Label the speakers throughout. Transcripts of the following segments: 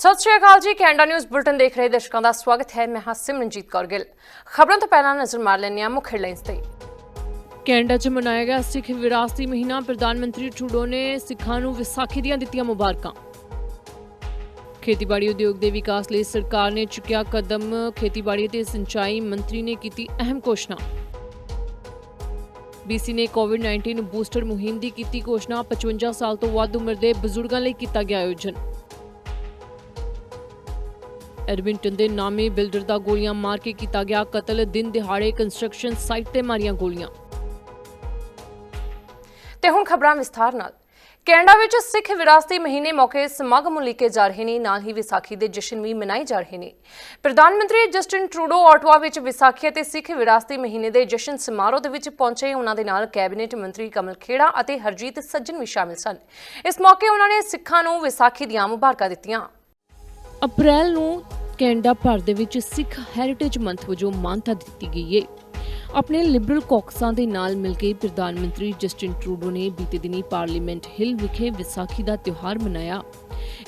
Speaker 1: ਸਤਿ ਸ਼੍ਰੀ ਅਕਾਲ ਜੀ, Canada news bulletin ਦੇਖ ਰਹੇ ਦਰਸ਼ਕਾਂ ਦਾ ਸਵਾਗਤ ਹੈ। ਮੈਂ ਹਾਂ ਸਿਮਰਨਜੀਤ ਕੌਰ ਗਿੱਲ। ਖਬਰਾਂ ਤੋਂ ਪਹਿਲਾਂ ਨਜ਼ਰ ਮਾਰ ਲੈਂਦੇ ਹਾਂ ਮੁੱਖ ਹੈਡਲਾਈਨਸ ਤੇ। ਕੈਨੇਡਾ 'ਚ ਮਨਾਇਆ ਗਿਆ ਸਿੱਖ ਵਿਰਾਸਤੀ ਮਹੀਨਾ। ਪ੍ਰਧਾਨ ਮੰਤਰੀ ਟਰੂਡੋ ਨੇ ਸਿੱਖਾਂ ਨੂੰ ਵਿਸਾਖੀ ਦੀਆਂ ਦਿੱਤੀਆਂ ਮੁਬਾਰਕਾਂ। ਖੇਤੀਬਾੜੀ ਉਦਯੋਗ ਦੇ ਵਿਕਾਸ ਲਈ ਸਰਕਾਰ ਨੇ ਚੁੱਕਿਆ ਕਦਮ। ਖੇਤੀਬਾੜੀ ਤੇ ਸਿੰਚਾਈ ਮੰਤਰੀ ਨੇ ਕੀਤੀ ਅਹਿਮ ਘੋਸ਼ਣਾ। ਬੀਸੀ ਨੇ ਕੋਵਿਡ-19 ਬੂਸਟਰ ਮੁਹਿੰਮ ਦੀ ਕੀਤੀ ਘੋਸ਼ਣਾ। 55 ਸਾਲ ਤੋਂ ਵੱਧ ਉਮਰ ਦੇ ਬਜ਼ੁਰਗਾਂ ਲਈ ਕੀਤਾ ਗਿਆ ਆਯੋਜਨ। ਐਡਮਿੰਟਨ ਦੇ ਨਾਮੀ ਬਿਲਡਰ ਦਾ ਗੋਲੀਆਂ ਮਾਰ ਕੇ ਕੀਤਾ ਗਿਆ ਕਤਲ, ਦਿਨ ਦਿਹਾੜੇ ਕੰਸਟਰਕਸ਼ਨ ਸਾਈਟ ਤੇ ਮਾਰੀਆਂ ਗੋਲੀਆਂ। ਤੇ ਹੁਣ ਖਬਰਾਂ ਵਿਸਥਾਰ ਨਾਲ। ਕੈਨੇਡਾ ਵਿੱਚ ਸਿੱਖ ਵਿਰਾਸਤੀ ਮਹੀਨੇ ਮੌਕੇ ਸਮਾਗਮ ਉਲੀਕੇ ਜਾ ਰਹੇ ਨੇ, ਨਾਲ ਹੀ ਵਿਸਾਖੀ ਦੇ ਜਸ਼ਨ ਵੀ ਮਨਾਏ ਜਾ ਰਹੇ ਨੇ। ਪ੍ਰਧਾਨ ਮੰਤਰੀ ਜਸਟਿਨ ਟਰੂਡੋ ਆਟਵਾ ਵਿੱਚ ਵਿਸਾਖੀ ਅਤੇ ਸਿੱਖ ਵਿਰਾਸਤੀ ਮਹੀਨੇ ਦੇ ਜਸ਼ਨ ਸਮਾਰੋਹ ਦੇ ਵਿੱਚ ਪਹੁੰਚੇ। ਉਹਨਾਂ ਦੇ ਨਾਲ ਕੈਬਨਿਟ ਮੰਤਰੀ ਕਮਲ ਖੇੜਾ ਅਤੇ ਹਰਜੀਤ ਸੱਜਣ ਵੀ ਸ਼ਾਮਿਲ ਸਨ। ਇਸ ਮੌਕੇ ਉਹਨਾਂ ਨੇ ਸਿੱਖਾਂ ਨੂੰ ਵਿਸਾਖੀ ਦੀਆਂ ਮੁਬਾਰਕਾਂ ਦਿੱਤੀਆਂ। ਅਪ੍ਰੈਲ ਨੂੰ ਕੈਨੇਡਾ ਭਰ ਦੇ ਵਿੱਚ ਸਿੱਖ ਹੈਰੀਟੇਜ ਮੰਥ ਵਜੋਂ ਮਾਨਤਾ ਦਿੱਤੀ ਗਈ ਹੈ ਆਪਣੇ ਲਿਬਰਲ ਕੌਕਸਾਂ ਦੇ ਨਾਲ ਮਿਲ ਕੇ ਪ੍ਰਧਾਨ ਮੰਤਰੀ ਜਸਟਿਨ ਟਰੂਡੋ ਨੇ ਬੀਤੇ ਦਿਨੀ ਪਾਰਲੀਮੈਂਟ ਹਿੱਲ ਵਿਖੇ ਵਿਸਾਖੀ ਦਾ ਤਿਉਹਾਰ ਮਨਾਇਆ।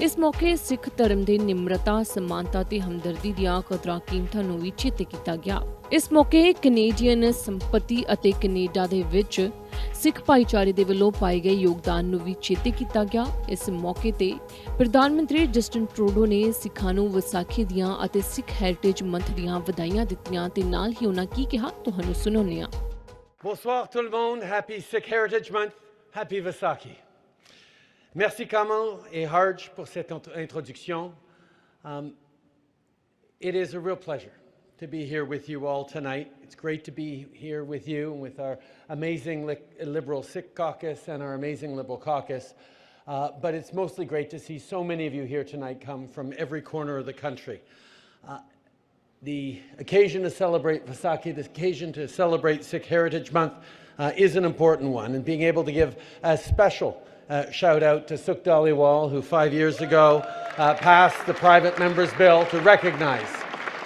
Speaker 1: ਇਸ ਮੌਕੇ ਸਿੱਖ ਧਰਮ ਦੇ ਨਿਮਰਤਾ, ਸਮਾਨਤਾ ਤੇ ਹਮਦਰਦੀ ਦੀਆਂ ਕਦਰਾਂ ਕੀਮਤਾਂ ਨੂੰ ਵੀ ਚੇਤੇ ਕੀਤਾ ਗਿਆ ਇਸ ਮੌਕੇ ਕੈਨੇਡੀਅਨ ਸੰਪਤੀ ਅਤੇ ਕੈਨੇਡਾ ਦੇ ਵਿੱਚ ਸਿੱਖ ਭਾਈਚਾਰੇ ਦੇ ਵੱਲੋਂ ਪਾਏ ਗਏ ਯੋਗਦਾਨ ਨੂੰ ਵੀ ਚੇਤੇ ਕੀਤਾ ਗਿਆ ਇਸ ਮੌਕੇ ਤੇ ਪ੍ਰਧਾਨ ਮੰਤਰੀ ਜਸਟਿਨ ਟਰੂਡੋ ਨੇ ਸਿੱਖਾਂ ਨੂੰ ਵਿਸਾਖੀ ਦੀਆਂ ਅਤੇ ਸਿੱਖ ਹੈਰੀਟੇਜ ਮੰਥ ਦੀਆਂ ਵਧਾਈਆਂ ਦਿੱਤੀਆਂ ਤੇ ਨਾਲ ਹੀ ਉਹਨਾਂ ਕੀ ਕਿਹਾ, ਤੁਹਾਨੂੰ ਸੁਣਾਉਂਦੇ ਹਾਂ
Speaker 2: Bonsoir tout le monde. Happy Sikh Heritage Month. Happy Vaisakhi. Merci Kamal et Harj pour cette introduction. Um, it is a real pleasure to be here with you all tonight. It's great to be here with you and with our amazing li- Liberal Sikh caucus and our amazing Liberal caucus. Uh, but it's mostly great to see so many of you here tonight come from every corner of the country the occasion to celebrate Vaisakhi, the occasion to celebrate Sikh Heritage Month, uh, is an important one. And being able to give a special uh, shout out to Sukh Dhaliwal, who five years ago uh, passed the private member's bill to recognize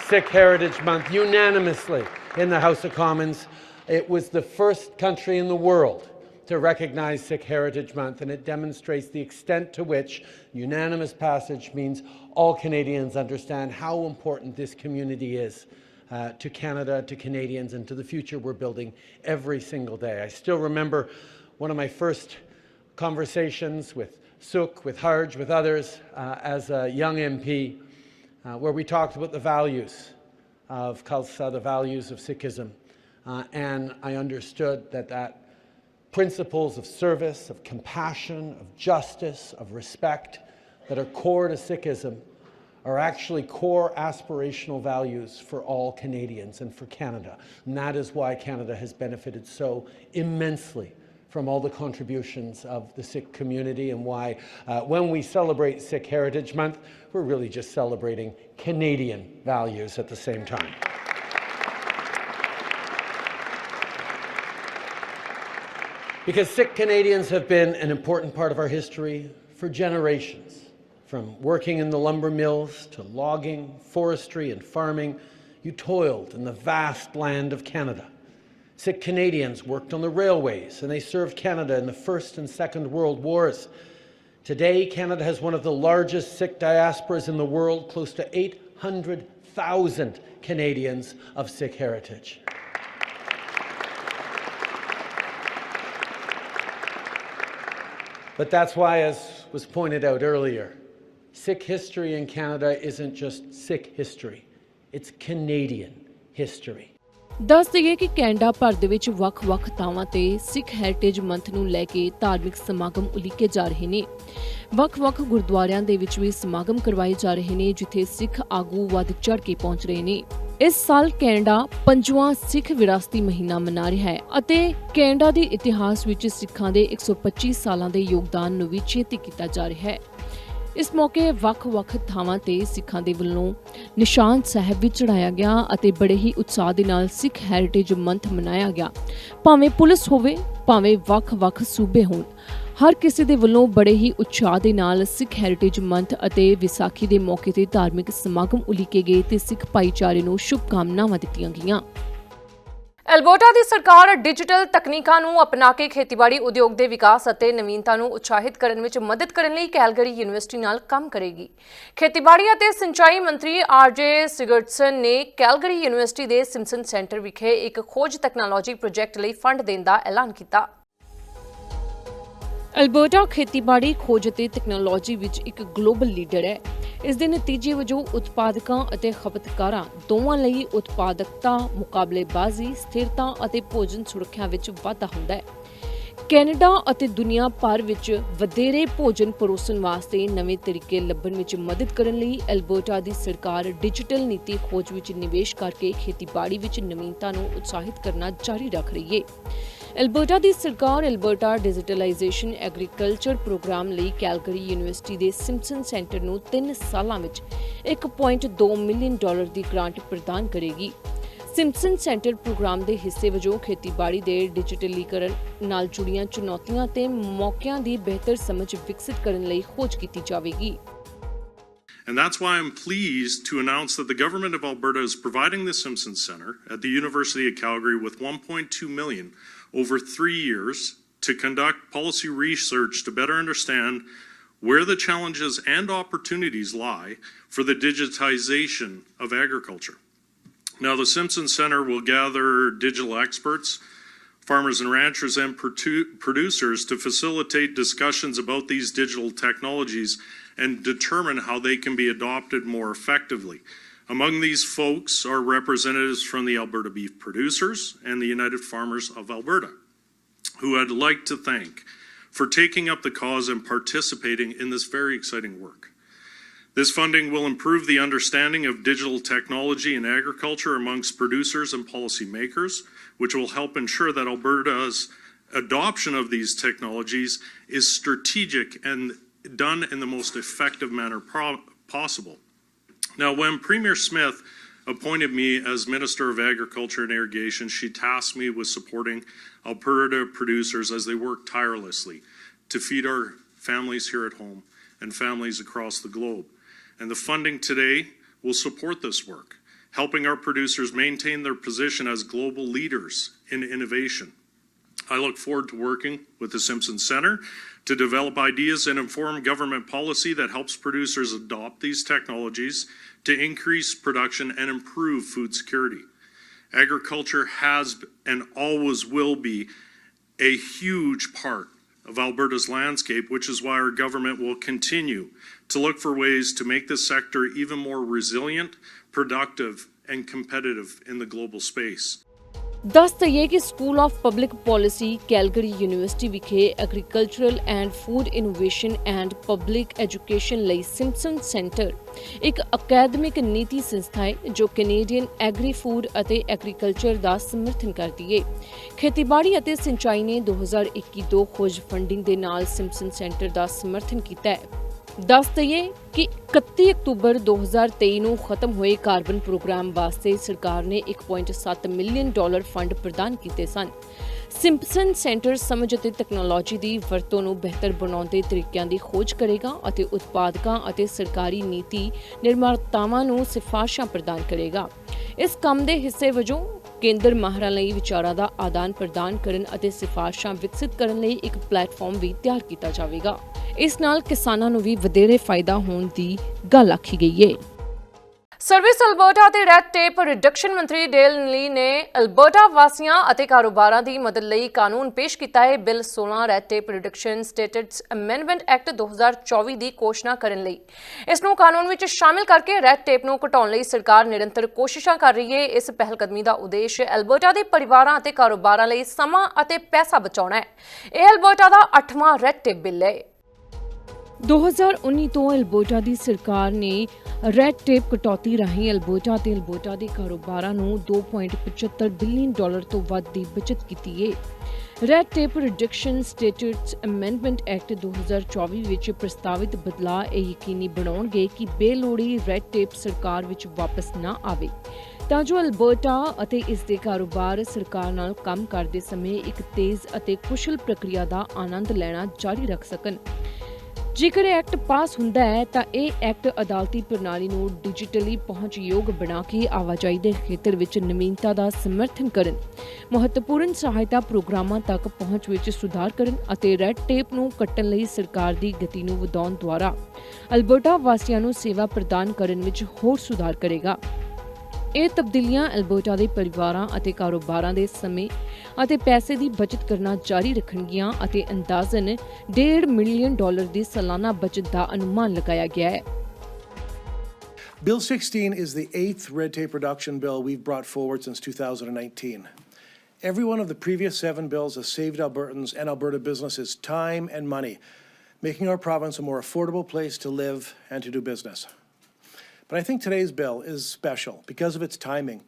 Speaker 2: Sikh Heritage Month unanimously in the House of Commons. It was the first country in the world to recognize Sikh Heritage Month, and it demonstrates the extent to which unanimous passage means all Canadians understand how important this community is uh, to Canada, to Canadians, and to the future we're building every single day. I still remember one of my first conversations with Suk, with Harj, with others uh, as a young MP, uh, where we talked about the values of Khalsa, the values of Sikhism. Uh, and I understood that that principles of service, of compassion, of justice, of respect that are core to Sikhism are actually core aspirational values for all Canadians and for Canada. And that is why Canada has benefited so immensely from all the contributions of the Sikh community and why uh, when we celebrate Sikh Heritage Month, we're really just celebrating Canadian values at the same time. Because Sikh Canadians have been an important part of our history for generations. From working in the lumber mills to logging, forestry, and farming, you toiled in the vast land of Canada. Sikh Canadians worked on the railways and they served Canada in the First and Second World Wars. Today, Canada has one of the largest Sikh diasporas in the world, close to 800,000 Canadians of Sikh heritage. But that's why, as was pointed out earlier, Sikh history in Canada isn't just Sikh history, it's Canadian history.
Speaker 1: ਦੱਸ ਦਈਏ ਕਿ Canada ਭਰ ਦੇ ਵਿੱਚ ਵੱਖ-ਵੱਖ ਥਾਵਾਂ ਤੇ ਸਿੱਖ heritage month ਨੂੰ ਲੈ ਕੇ ਧਾਰਮਿਕ ਸਮਾਗਮ ਉਲੀਕੇ ਜਾ ਰਹੇ ਨੇ। ਵੱਖ-ਵੱਖ ਗੁਰਦੁਆਰਿਆਂ ਦੇ ਵਿੱਚ ਵੀ ਸਮਾਗਮ ਕਰਵਾਏ ਜਾ ਰਹੇ ਨੇ, ਜਿੱਥੇ ਸਿੱਖ ਆਗੂ ਵੱਧ ਚੜ ਕੇ ਪਹੁੰਚ ਰਹੇ ਨੇ। ਇਸ ਸਾਲ ਕੈਨੇਡਾ ਪੰਜਵਾਂ ਸਿੱਖ ਵਿਰਾਸਤੀ ਮਹੀਨਾ ਮਨਾ ਰਿਹਾ ਹੈ ਅਤੇ ਕੈਨੇਡਾ ਦੇ ਇਤਿਹਾਸ ਵਿੱਚ ਸਿੱਖਾਂ ਦੇ 125 ਸਾਲਾਂ ਦੇ ਯੋਗਦਾਨ ਨੂੰ ਵੀ ਚੇਤੇ ਕੀਤਾ ਜਾ ਰਿਹਾ ਹੈ। ਇਸ ਮੌਕੇ ਵੱਖ-ਵੱਖ ਥਾਵਾਂ ਤੇ ਸਿੱਖਾਂ ਦੇ ਵੱਲੋਂ ਨਿਸ਼ਾਨ ਸਾਹਿਬ ਵੀ ਚੜਾਇਆ ਗਿਆ ਅਤੇ ਬੜੇ ਹੀ ਉਤਸ਼ਾਹ ਦੇ ਨਾਲ ਸਿੱਖ ਹੈਰੀਟੇਜ ਮੰਥ ਮਨਾਇਆ ਗਿਆ। ਭਾਵੇਂ ਪੁਲਿਸ ਹੋਵੇ, ਭਾਵੇਂ ਵੱਖ-ਵੱਖ ਸੂਬੇ ਹੋਣ, ਹਰ ਕਿਸੇ ਦੇ ਵੱਲੋਂ ਬੜੇ ਹੀ ਉਤਸ਼ਾਹ ਦੇ ਨਾਲ ਸਿੱਖ ਹੈਰੀਟੇਜ ਮੰਥ ਅਤੇ ਵਿਸਾਖੀ ਦੇ ਮੌਕੇ ਤੇ ਧਾਰਮਿਕ ਸਮਾਗਮ ਉਲੀਕੇ ਗਏ ਤੇ ਸਿੱਖ ਭਾਈਚਾਰੇ ਨੂੰ ਸ਼ੁਭ ਕਾਮਨਾਵਾਂ ਦਿੱਤੀਆਂ ਗਈਆਂ। ਐਲਬੋਟਾ ਦੀ ਸਰਕਾਰ ਡਿਜੀਟਲ ਤਕਨੀਕਾਂ ਨੂੰ ਅਪਣਾ ਕੇ ਖੇਤੀਬਾੜੀ ਉਦਯੋਗ ਦੇ ਵਿਕਾਸ ਅਤੇ ਨਵੀਨਤਾ ਨੂੰ ਉਤਸ਼ਾਹਿਤ ਕਰਨ ਵਿੱਚ ਮਦਦ ਕਰਨ ਲਈ ਕੈਲਗਰੀ ਯੂਨੀਵਰਸਿਟੀ ਨਾਲ ਕੰਮ ਕਰੇਗੀ। ਖੇਤੀਬਾੜੀ ਅਤੇ ਸਿੰਚਾਈ ਮੰਤਰੀ ਆਰਜੇ ਸਿਗਰਟਸਨ ਨੇ ਕੈਲਗਰੀ ਯੂਨੀਵਰਸਿਟੀ ਦੇ ਸਿਮਸਨ ਸੈਂਟਰ ਵਿਖੇ ਇੱਕ ਖੋਜ ਤਕਨਾਲੋਜੀ ਪ੍ਰੋਜੈਕਟ ਲਈ ਫੰਡ ਦੇਣ ਦਾ ਐਲਾਨ ਕੀਤਾ। ਅਲਬਰਟਾ ਖੇਤੀਬਾੜੀ ਖੋਜ ਅਤੇ ਤਕਨਾਲੋਜੀ ਵਿੱਚ ਇੱਕ ਗਲੋਬਲ ਲੀਡਰ ਹੈ। ਇਸ ਦੇ ਨਤੀਜੇ ਵਜੋਂ ਉਤਪਾਦਕਾਂ ਅਤੇ ਖਪਤਕਾਰਾਂ ਦੋਵਾਂ ਲਈ ਉਤਪਾਦਕਤਾ, ਮੁਕਾਬਲੇਬਾਜ਼ੀ, ਸਥਿਰਤਾ ਅਤੇ ਭੋਜਨ ਸੁਰੱਖਿਆ ਵਿੱਚ ਵਾਧਾ ਹੁੰਦਾ ਹੈ। ਕੈਨੇਡਾ ਅਤੇ ਦੁਨੀਆ ਭਰ ਵਿੱਚ ਵਧੇਰੇ ਭੋਜਨ ਪਰੋਸਣ ਵਾਸਤੇ ਨਵੇਂ ਤਰੀਕੇ ਲੱਭਣ ਵਿੱਚ ਮਦਦ ਕਰਨ ਲਈ ਐਲਬਰਟਾ ਦੀ ਸਰਕਾਰ ਡਿਜੀਟਲ ਨੀਤੀ ਖੋਜ ਵਿੱਚ ਨਿਵੇਸ਼ ਕਰਕੇ ਖੇਤੀਬਾੜੀ ਵਿੱਚ ਨਵੀਨਤਾ ਨੂੰ ਉਤਸ਼ਾਹਿਤ ਕਰਨਾ ਜਾਰੀ ਰੱਖ ਰਹੀ ਹੈ। ਐਲਬਰਟਾ ਦੀ ਸਰਕਾਰ ਐਲਬਰਟਾ ਡਿਜੀਟਲਾਈਜੇਸ਼ਨ ਐਗਰੀਕਲਚਰ ਪ੍ਰੋਗਰਾਮ ਲਈ ਕੈਲਗਰੀ ਯੂਨੀਵਰਸਿਟੀ ਦੇ ਸਿੰਪਸਨ ਸੈਂਟਰ ਨੂੰ 3 ਸਾਲਾਂ ਵਿੱਚ 1.2 ਮਿਲੀਅਨ ਡਾਲਰ ਦੀ ਗ੍ਰਾਂਟ ਪ੍ਰਦਾਨ ਕਰੇਗੀ। ਸਿੰਪਸਨ ਸੈਂਟਰ ਪ੍ਰੋਗਰਾਮ ਦੇ ਹਿੱਸੇ ਵਜੋਂ ਖੇਤੀਬਾੜੀ ਦੇ ਡਿਜੀਟਲੀਕਰਨ ਨਾਲ ਜੁੜੀਆਂ ਚੁਣੌਤੀਆਂ ਤੇ ਮੌਕਿਆਂ ਦੀ ਬਿਹਤਰ ਸਮਝ ਵਿਕਸਿਤ ਕਰਨ ਲਈ ਖੋਜ ਕੀਤੀ ਜਾਵੇਗੀ।
Speaker 3: And that's why I'm pleased to announce that the government of Alberta is providing the Simpson Centre at the University of Calgary with 1.2 million over 3 years to conduct policy research to better understand where the challenges and opportunities lie for the digitization of agriculture. Now, the Simpson Center will gather digital experts, farmers and ranchers, and produ- producers to facilitate discussions about these digital technologies and determine how they can be adopted more effectively. Among these folks are representatives from the Alberta Beef Producers and the United Farmers of Alberta, who I'd like to thank for taking up the cause and participating in this very exciting work. This funding will improve the understanding of digital technology in agriculture amongst producers and policymakers, which will help ensure that Alberta's adoption of these technologies is strategic and done in the most effective manner possible. Now, when Premier Smith appointed me as Minister of Agriculture and Irrigation, she tasked me with supporting Alberta producers as they work tirelessly to feed our families here at home and families across the globe. And the funding today will support this work, helping our producers maintain their position as global leaders in innovation. I look forward to working with the Simpson Center to develop ideas and inform government policy that helps producers adopt these technologies to increase production and improve food security. Agriculture has and always will be a huge part of Alberta's landscape, which is why our government will continue to look for ways to make this sector even more resilient, productive, and competitive in the global space.
Speaker 1: ਦੱਸ ਦਈਏ ਕਿ school of public policy Calgary university ਵਿਖੇ agricultural and food innovation and public education ਲਈ Simpson centre ਇੱਕ academic ਨੀਤੀ ਸੰਸਥਾ ਹੈ ਜੋ ਕੈਨੇਡੀਅਨ ਐਗਰੀ ਫੂਡ ਅਤੇ ਐਗਰੀਕਲਚਰ ਦਾ ਸਮਰਥਨ ਕਰਦੀ ਹੈ। ਖੇਤੀਬਾੜੀ ਅਤੇ ਸਿੰਚਾਈ ਨੇ 2021 ਖੋਜ ਫੰਡਿੰਗ ਦੇ ਨਾਲ ਸਿੰਪਸਨ ਸੈਂਟਰ ਦਾ ਸਮਰਥਨ ਕੀਤਾ ਹੈ। ਦੱਸ ਦਈਏ ਕਿ 31 ਅਕਤੂਬਰ 2023 ਨੂੰ ਖਤਮ ਹੋਏ ਕਾਰਬਨ ਪ੍ਰੋਗਰਾਮ ਵਾਸਤੇ ਸਰਕਾਰ ਨੇ 1.7 ਮਿਲੀਅਨ ਡਾਲਰ ਫੰਡ ਪ੍ਰਦਾਨ ਕੀਤੇ ਸਨ। ਸਿੰਪਸਨ ਸੈਂਟਰ ਸਮਝ ਅਤੇ ਤਕਨਾਲੋਜੀ ਦੀ ਵਰਤੋਂ ਨੂੰ ਬਿਹਤਰ ਬਣਾਉਣ ਦੇ ਤਰੀਕਿਆਂ ਦੀ ਖੋਜ ਕਰੇਗਾ ਅਤੇ ਉਤਪਾਦਕਾਂ ਅਤੇ ਸਰਕਾਰੀ ਨੀਤੀ ਨਿਰਮਾਤਾਵਾਂ ਨੂੰ ਸਿਫਾਰਸ਼ਾਂ ਪ੍ਰਦਾਨ ਕਰੇਗਾ। ਇਸ ਕੰਮ ਦੇ ਹਿੱਸੇ ਵਜੋਂ ਕੇਂਦਰ ਮਾਹਰਾਂ ਲਈ ਵਿਚਾਰਾਂ ਦਾ ਆਦਾਨ ਪ੍ਰਦਾਨ ਕਰਨ ਅਤੇ ਸਿਫਾਰਸ਼ਾਂ ਵਿਕਸਿਤ ਕਰਨ ਲਈ ਇੱਕ ਪਲੇਟਫਾਰਮ ਵੀ ਤਿਆਰ ਕੀਤਾ ਜਾਵੇਗਾ। ਇਸ ਨਾਲ ਕਿਸਾਨਾਂ ਨੂੰ ਵੀ ਵਧੇਰੇ ਫਾਇਦਾ ਹੋਣ ਦੀ ਗੱਲ ਆਖੀ ਗਈ ਹੈ ਸਰਵਿਸ ਅਲਬਰਟਾ ਤੇ ਰੈੱਡ ਟੇਪ ਰਿਡਕਸ਼ਨ ਮੰਤਰੀ ਡੇਲ ਲੀ ਨੇ ਅਲਬਰਟਾ ਵਾਸੀਆਂ ਅਤੇ ਕਾਰੋਬਾਰਾਂ ਦੀ ਮਦਦ ਲਈ ਕਾਨੂੰਨ ਪੇਸ਼ ਕੀਤਾ ਹੈ। Bill 16 red tape reduction statutes amendment act 2024 ਦੀ ਘੋਸ਼ਣਾ ਕਰਨ ਲਈ। ਇਸ ਨੂੰ ਕਾਨੂੰਨ ਵਿੱਚ ਸ਼ਾਮਿਲ ਕਰਕੇ ਰੈੱਡ ਟੇਪ ਨੂੰ ਘਟਾਉਣ ਲਈ ਸਰਕਾਰ ਨਿਰੰਤਰ ਕੋਸ਼ਿਸ਼ਾਂ ਕਰ ਰਹੀ ਹੈ। ਇਸ ਪਹਿਲਕਦਮੀ ਦਾ ਉਦੇਸ਼ ਅਲਬਰਟਾ ਦੇ ਪਰਿਵਾਰਾਂ ਅਤੇ ਕਾਰੋਬਾਰਾਂ ਲਈ ਸਮਾਂ ਅਤੇ ਪੈਸਾ ਬਚਾਉਣਾ ਹੈ। ਇਹ ਅਲਬਰਟਾ ਦਾ 8ਵਾਂ ਰੈੱਡ ਟੇਪ ਬਿੱਲ ਹੈ। 2019 ਤੋਂ ਅਲਬੋਟਾ ਦੀ ਸਰਕਾਰ ਨੇ ਰੈੱਡ ਟੇਪ ਕਟੌਤੀ ਰਾਹੀਂ ਅਲਬੋਟਾ ਤੇ ਅਲਬੋਟਾ ਦੇ ਕਾਰੋਬਾਰਾਂ ਨੂੰ 2.75 ਬਿਲੀਅਨ ਡਾਲਰ ਤੋਂ ਵੱਧ ਦੀ ਬਚਤ ਕੀਤੀ ਹੈ red tape reduction statutes amendment act 2024 ਵਿੱਚ ਪ੍ਰਸਤਾਵਿਤ ਬਦਲਾਅ ਇਹ ਯਕੀਨੀ ਬਣਾਉਣਗੇ ਕਿ ਬੇਲੋੜੀ ਰੈੱਡ ਟੇਪ ਸਰਕਾਰ ਵਿੱਚ ਵਾਪਸ ਨਾ ਆਵੇ। ਤਾਂ ਜੋ ਅਲਬਰਟਾ ਅਤੇ ਇਸ ਦੇ ਕਾਰੋਬਾਰ ਸਰਕਾਰ ਨਾਲ ਕੰਮ ਕਰਦੇ ਸਮੇਂ ਇੱਕ ਤੇਜ਼ ਅਤੇ ਕੁਸ਼ਲ ਪ੍ਰਕਿਰਿਆ ਦਾ ਆਨੰਦ ਲੈਣਾ ਜਾਰੀ ਰੱਖ ਸਕਣ। ਜੇਕਰ ਐਕਟ ਪਾਸ ਹੁੰਦਾ ਹੈ, ਤਾਂ ਇਹ ਐਕਟ ਅਦਾਲਤੀ ਪ੍ਰਣਾਲੀ ਨੂੰ ਡਿਜੀਟਲੀ ਪਹੁੰਚਯੋਗ ਬਣਾ ਕੇ ਆਵਾਜਾਈ ਦੇ ਖੇਤਰ ਵਿੱਚ ਨਵੀਨਤਾ ਦਾ ਸਮਰਥਨ ਕਰਨ, ਮਹੱਤਵਪੂਰਨ ਸਹਾਇਤਾ ਪ੍ਰੋਗਰਾਮਾਂ ਤੱਕ ਪਹੁੰਚ ਵਿੱਚ ਸੁਧਾਰ ਕਰਨ ਅਤੇ ਰੈੱਡ ਟੇਪ ਨੂੰ ਕੱਟਣ ਲਈ ਸਰਕਾਰ ਦੀ ਗਤੀ ਨੂੰ ਵਧਾਉਣ ਦੁਆਰਾ ਅਲਬਰਟਾ ਵਾਸੀਆਂ ਨੂੰ ਸੇਵਾ ਪ੍ਰਦਾਨ ਕਰਨ ਵਿੱਚ ਹੋਰ ਸੁਧਾਰ ਕਰੇਗਾ। ਇਹ ਤਬਦੀਲੀਆਂ ਅਲਬਰਟਾ ਦੇ ਪਰਿਵਾਰਾਂ ਅਤੇ ਕਾਰੋਬਾਰਾਂ ਦੇ ਸਮੇਂ ਅਤੇ ਪੈਸੇ ਦੀ ਬਚਤ ਕਰਨਾ ਜਾਰੀ ਰੱਖਣਗੀਆਂ ਅਤੇ ਅੰਦਾਜ਼ਨ 1.5 ਮਿਲੀਅਨ ਡਾਲਰ ਦੀ ਸਾਲਾਨਾ ਬਚਤ ਦਾ ਅਨੁਮਾਨ ਲਗਾਇਆ ਗਿਆ ਹੈ
Speaker 4: Bill 16 is the eighth red tape reduction bill we've brought forward since 2019. Every one of the previous seven bills has saved Albertans and Alberta businesses time and money, making our province a more affordable place to live and to do business. But I think today's bill is special because of its timing.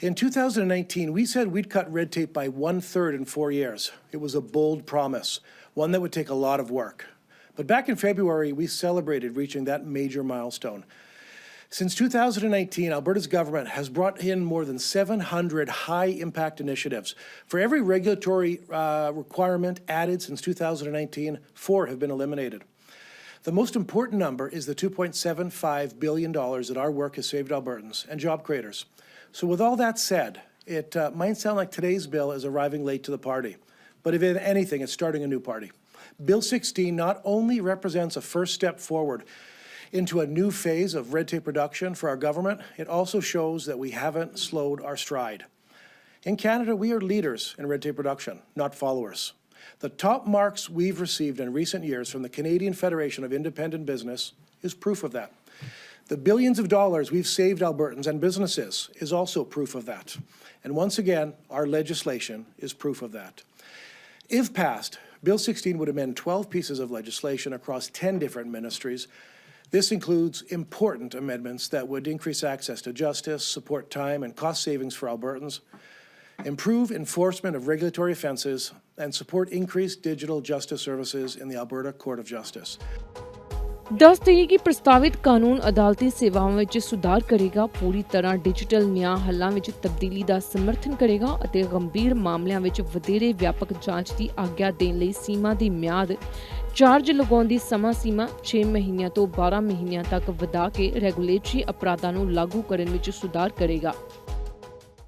Speaker 4: In 2019, we said we'd cut red tape by one third in four years. It was a bold promise, one that would take a lot of work. But back in February, we celebrated reaching that major milestone. Since 2019, Alberta's government has brought in more than 700 high impact initiatives. For every regulatory uh, requirement added since 2019, four have been eliminated. The most important number is the $2.75 billion that our work has saved Albertans and job creators. So, with all that said, it uh, might sound like today's bill is arriving late to the party, but if anything, it's starting a new party. Bill 16 not only represents a first step forward into a new phase of red tape reduction for our government, it also shows that we haven't slowed our stride. In Canada, we are leaders in red tape reduction, not followers. The top marks we've received in recent years from the Canadian Federation of Independent Business is proof of that. The billions of dollars we've saved Albertans and businesses is also proof of that. And once again, our legislation is proof of that. If passed, Bill 16 would amend 12 pieces of legislation across 10 different ministries. This includes important amendments that would increase access to justice, support time and cost savings for Albertans, improve enforcement of regulatory offences, and support increased digital justice services in the Alberta Court of Justice.
Speaker 1: ਦੱਸ ਦੇਈਏ ਕਿ ਪ੍ਰਸਤਾਵਿਤ ਕਾਨੂੰਨ ਅਦਾਲਤੀ ਸੇਵਾਵਾਂ ਵਿੱਚ ਸੁਧਾਰ ਕਰੇਗਾ, ਪੂਰੀ ਤਰ੍ਹਾਂ ਡਿਜੀਟਲ ਨਿਆਂ ਹੱਲਾਂ ਵਿੱਚ ਤਬਦੀਲੀ ਦਾ ਸਮਰਥਨ ਕਰੇਗਾ ਅਤੇ ਗੰਭੀਰ ਮਾਮਲਿਆਂ ਵਿੱਚ ਵਧੇਰੇ ਵਿਆਪਕ ਜਾਂਚ ਦੀ ਆਗਿਆ ਦੇਣ ਲਈ ਸੀਮਾ ਦੀ ਮਿਆਦ, ਚਾਰਜ ਲਗਾਉਣ ਦੀ ਸਮਾਂ ਸੀਮਾ 6 ਮਹੀਨਿਆਂ ਤੋਂ 12 ਮਹੀਨਿਆਂ ਤੱਕ ਵਧਾ ਕੇ ਰੈਗੂਲੇਟਰੀ ਅਪਰਾਧਾਂ ਨੂੰ ਲਾਗੂ ਕਰਨ ਵਿੱਚ ਸੁਧਾਰ ਕਰੇਗਾ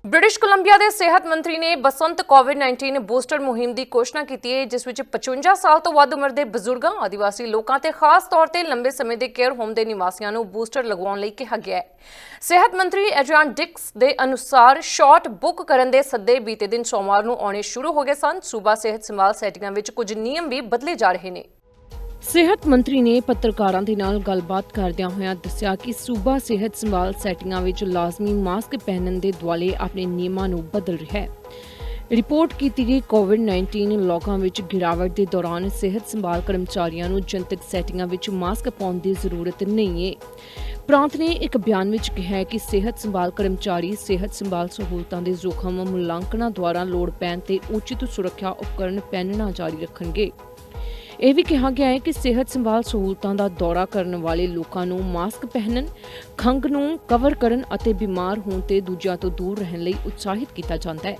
Speaker 1: ਬ੍ਰਿਟਿਸ਼ ਕੋਲੰਬੀਆ ਦੇ ਸਿਹਤ ਮੰਤਰੀ ਨੇ ਬਸੰਤ ਕੋਵਿਡ-19 ਬੂਸਟਰ ਮੁਹਿੰਮ ਦੀ ਘੋਸ਼ਣਾ ਕੀਤੀ ਹੈ, ਜਿਸ ਵਿੱਚ 55 ਸਾਲ ਤੋਂ ਵੱਧ ਉਮਰ ਦੇ ਬਜ਼ੁਰਗਾਂ, ਆਦੀਵਾਸੀ ਲੋਕਾਂ ਤੇ ਖਾਸ ਤੌਰ ਤੇ ਲੰਬੇ ਸਮੇਂ ਦੇ ਕੇਅਰ ਹੋਮ ਦੇ ਨਿਵਾਸੀਆਂ ਨੂੰ ਬੂਸਟਰ ਲਗਵਾਉਣ ਲਈ ਕਿਹਾ ਗਿਆ ਹੈ। ਸਿਹਤ ਮੰਤਰੀ ਐਡਰੀਅਨ ਡਿਕਸ ਦੇ ਅਨੁਸਾਰ ਸ਼ਾਟ ਬੁੱਕ ਕਰਨ ਦੇ ਸੱਦੇ ਬੀਤੇ ਦਿਨ ਸੋਮਵਾਰ ਨੂੰ ਆਉਣੇ ਸ਼ੁਰੂ ਹੋ ਗਏ ਸਨ। ਸੂਬਾ ਸਿਹਤ ਸੰਭਾਲ ਸੈਟਿੰਗਾਂ ਵਿੱਚ ਕੁਝ ਨਿਯਮ ਵੀ ਬਦਲੇ ਜਾ ਰਹੇ ਨੇ। ਸਿਹਤ ਮੰਤਰੀ ਨੇ ਪੱਤਰਕਾਰਾਂ ਦੇ ਨਾਲ ਗੱਲਬਾਤ ਕਰਦਿਆਂ ਹੋਇਆਂ ਦੱਸਿਆ ਕਿ ਸੂਬਾ ਸਿਹਤ ਸੰਭਾਲ ਸੈਟਿੰਗਾਂ ਵਿੱਚ ਲਾਜ਼ਮੀ ਮਾਸਕ ਪਹਿਨਣ ਦੇ ਦੁਆਲੇ ਆਪਣੇ ਨਿਯਮਾਂ ਨੂੰ ਬਦਲ ਰਿਹਾ ਹੈ। ਰਿਪੋਰਟ ਕੀਤੀ ਗਈ ਕੋਵਿਡ-19 ਲੋਕਾਂ ਵਿੱਚ ਗਿਰਾਵਟ ਦੇ ਦੌਰਾਨ ਸਿਹਤ ਸੰਭਾਲ ਕਰਮਚਾਰੀਆਂ ਨੂੰ ਜਨਤਕ ਸੈਟਿੰਗਾਂ ਵਿੱਚ ਮਾਸਕ ਪਾਉਣ ਦੀ ਜ਼ਰੂਰਤ ਨਹੀਂ ਹੈ ਪ੍ਰਾਂਤ ਨੇ ਇੱਕ ਬਿਆਨ ਵਿੱਚ ਕਿਹਾ ਕਿ ਸਿਹਤ ਸੰਭਾਲ ਕਰਮਚਾਰੀ ਸਿਹਤ ਸੰਭਾਲ ਸਹੂਲਤਾਂ ਦੇ ਜ਼ੋਖਮ ਮੁਲਾਂਕਣਾਂ ਦੁਆਰਾ ਲੋੜ ਪੈਣ ਤੇ ਉਚਿਤ ਸੁਰੱਖਿਆ ਉਪਕਰਣ ਪਹਿਨਣਾ ਜਾਰੀ ਰੱਖਣਗੇ। ਇਹ ਵੀ ਕਿਹਾ ਗਿਆ ਹੈ ਕਿ ਸਿਹਤ ਸੰਭਾਲ ਸਹੂਲਤਾਂ ਦਾ ਦੌਰਾ ਕਰਨ ਵਾਲੇ ਲੋਕਾਂ ਨੂੰ ਮਾਸਕ ਪਹਿਨਣ, ਖੰਘ ਨੂੰ ਕਵਰ ਕਰਨ ਅਤੇ ਬਿਮਾਰ ਹੋਣ ਤੇ ਦੂਜਿਆਂ ਤੋਂ ਦੂਰ ਰਹਿਣ ਲਈ ਉਤਸ਼ਾਹਿਤ ਕੀਤਾ ਜਾਂਦਾ ਹੈ।